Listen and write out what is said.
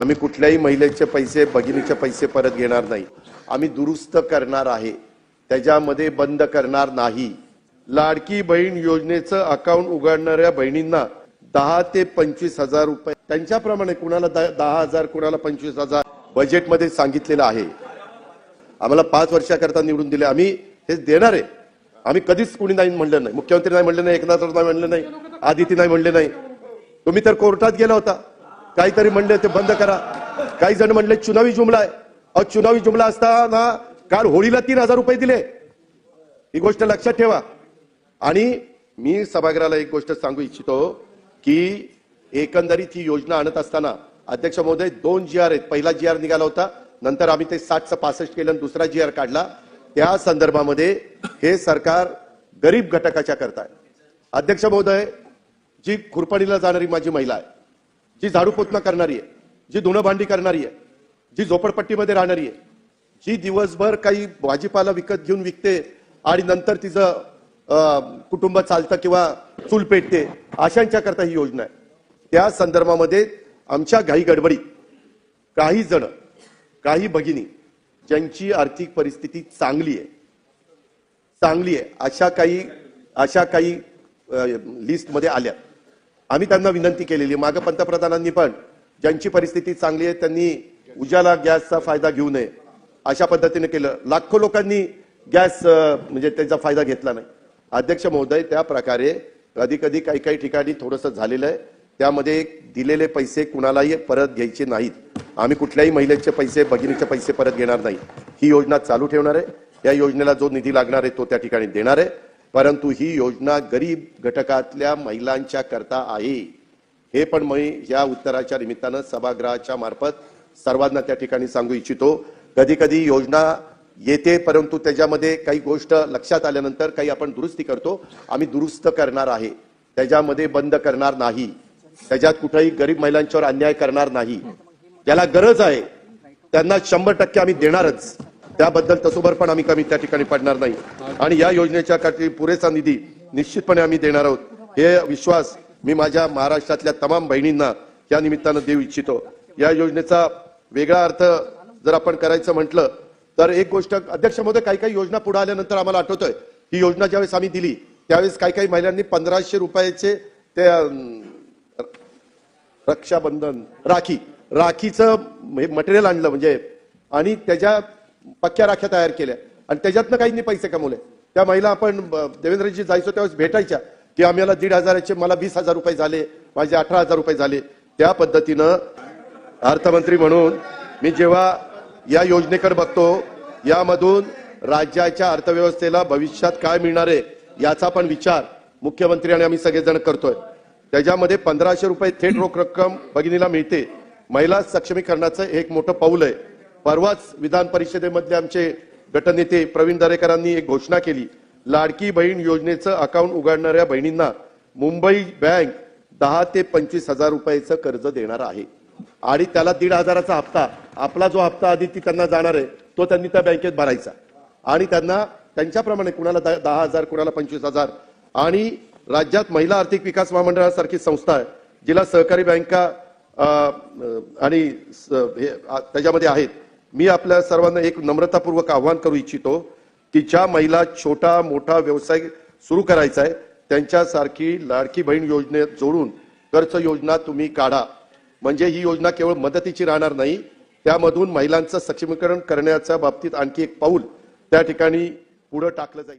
आम्ही कुठल्याही महिलेचे पैसे भगिनीचे पैसे परत घेणार नाही. आम्ही दुरुस्त करणार आहे. त्याच्यामध्ये बंद करणार नाही. लाडकी बहीण योजनेचं अकाउंट उघडणाऱ्या बहिणींना दहा ते पंचवीस हजार रुपये. त्यांच्याप्रमाणे कुणाला दहा हजार कुणाला पंचवीस हजार बजेटमध्ये सांगितलेलं आहे. आम्हाला पाच वर्षाकरता निवडून दिले. आम्ही हे देणार आहे. आम्ही कधीच कुणी नाही म्हणलं नाही. मुख्यमंत्री नाही म्हणलं नाही. एकनाथ नाही म्हणलं नाही. आदिती नाही म्हणले नाही. तुम्ही तर कोर्टात गेला होता. काहीतरी म्हणले ते बंद करा. काही जण म्हणले चुनावी जुमला आहे. चुनावी जुमला असताना काल होळीला तीन हजार रुपये दिले. ही गोष्ट लक्षात ठेवा. आणि मी सभागृहाला एक गोष्ट सांगू इच्छितो की एकंदरीत ही योजना आणत असताना अध्यक्ष महोदय दोन जी आर आहेत. पहिला जी आर निघाला होता. नंतर आम्ही ते साठचं पासष्ट केलं आणि दुसरा जी आर काढला. त्या संदर्भामध्ये हे सरकार गरीब घटकाच्या करताय. अध्यक्ष महोदय जी खुरपणीला जाणारी माझी महिला आहे जी झाडू पोतना करणारी आहे जी धुणं भांडी करणारी आहे जी झोपडपट्टीमध्ये राहणारी आहे जी दिवसभर काही भाजीपाला विकत घेऊन विकते आणि नंतर तिचं कुटुंब चालतं किंवा चूल पेटते अशांच्या करता ही योजना आहे. त्या संदर्भामध्ये आमच्या घाई गडबडीत काही जण काही भगिनी ज्यांची आर्थिक परिस्थिती चांगली आहे चांगली आहे अशा काही अशा काही लिस्टमध्ये आल्या. आम्ही त्यांना विनंती केलेली आहे. मागं पंतप्रधानांनी पण ज्यांची परिस्थिती चांगली आहे त्यांनी उजाला गॅसचा फायदा घेऊ नये. अशा पद्धतीने केलं. लाखो लोकांनी गॅस म्हणजे त्याचा फायदा घेतला नाही. अध्यक्ष महोदय त्या प्रकारे कधी कधी काही काही ठिकाणी थोडंसं झालेलं आहे. त्यामध्ये दिलेले पैसे कुणालाही परत घ्यायचे नाहीत. आम्ही कुठल्याही महिलेचे पैसे भगिनीचे पैसे परत घेणार नाही. ही योजना चालू ठेवणार आहे. या योजनेला जो निधी लागणार आहे तो त्या ठिकाणी देणार आहे. परंतु ही योजना गरीब घटकातल्या महिलांच्या करता आहे. हे पण मी या उत्तराच्या निमित्तानं सभागृहाच्या मार्फत सर्वांना त्या ठिकाणी सांगू इच्छितो. कधी कधी योजना येते परंतु त्याच्यामध्ये काही गोष्ट लक्षात आल्यानंतर काही आपण दुरुस्ती करतो. आम्ही दुरुस्त करणार आहे. त्याच्यामध्ये बंद करणार नाही. त्याच्यात कुठेही गरीब महिलांच्यावर अन्याय करणार नाही. ज्याला गरज आहे त्यांना शंभर टक्के आम्ही देणारच. त्याबद्दल तसोबर पण आम्ही कमी त्या ठिकाणी पडणार नाही. आणि या योजनेच्या साठी पुरेसा निधी निश्चितपणे आम्ही देणार आहोत. हे विश्वास मी माझ्या महाराष्ट्रातल्या तमाम बहिणींना या निमित्तानं देऊ इच्छितो. या योजनेचा वेगळा अर्थ जर आपण करायचं म्हटलं तर एक गोष्ट अध्यक्ष महोदय काही काही योजना पुढे आल्यानंतर आम्हाला आठवतोय. ही योजना ज्यावेळेस आम्ही दिली त्यावेळेस काही काही महिलांनी पंधराशे रुपयाचे ते रक्षाबंधन राखी राखीचं मटेरियल आणलं म्हणजे आणि त्याच्या पक्क्या राख्या तयार केल्या. आणि त्याच्यातनं काहींनी पैसे कमवले. त्या महिला आपण देवेंद्रजी जायचो त्यावेळेस भेटायच्या की आम्हाला दीड हजाराचे मला वीस हजार रुपये झाले माझे अठरा हजार रुपये झाले. त्या पद्धतीनं अर्थमंत्री म्हणून मी जेव्हा या योजनेकडे बघतो यामधून राज्याच्या अर्थव्यवस्थेला भविष्यात काय मिळणार आहे याचा पण विचार मुख्यमंत्री आणि आम्ही सगळेजण करतोय. त्याच्यामध्ये पंधराशे रुपये थेट रोख रक्कम भगिनीला मिळते. महिला सक्षमीकरणाचं एक मोठं पाऊल आहे. परवाच विधान परिषदेमधले आमचे गटनेते प्रवीण दरेकरांनी एक घोषणा केली. लाडकी बहीण योजनेचं अकाउंट उघडणाऱ्या बहिणींना मुंबई बँक दहा ते पंचवीस हजार रुपयाचं कर्ज देणार आहे. आणि त्याला दीड हजाराचा हप्ता आपला जो हप्ता आधी ती त्यांना जाणार आहे तो त्यांनी त्या बँकेत भरायचा. आणि त्यांना त्यांच्याप्रमाणे कुणाला द- दहा हजार कुणाला पंचवीस हजार. आणि राज्यात महिला आर्थिक विकास महामंडळासारखी संस्था आहे जिला सहकारी बँका आणि स- हे, त्याच्यामध्ये आहेत. मी आपल्या सर्वांना एक नम्रतापूर्वक आवाहन करू इच्छितो की ज्या महिला छोटा मोठा व्यवसाय सुरू करायचा आहे त्यांच्यासारखी लाडकी बहीण योजनेत जोडून कर्ज योजना तुम्ही काढा. म्हणजे ही योजना केवळ मदतीची राहणार नाही त्यामधून महिलांचं सक्षमीकरण करण्याच्या बाबतीत आणखी एक पाऊल त्या ठिकाणी पुढे टाकलं जाईल.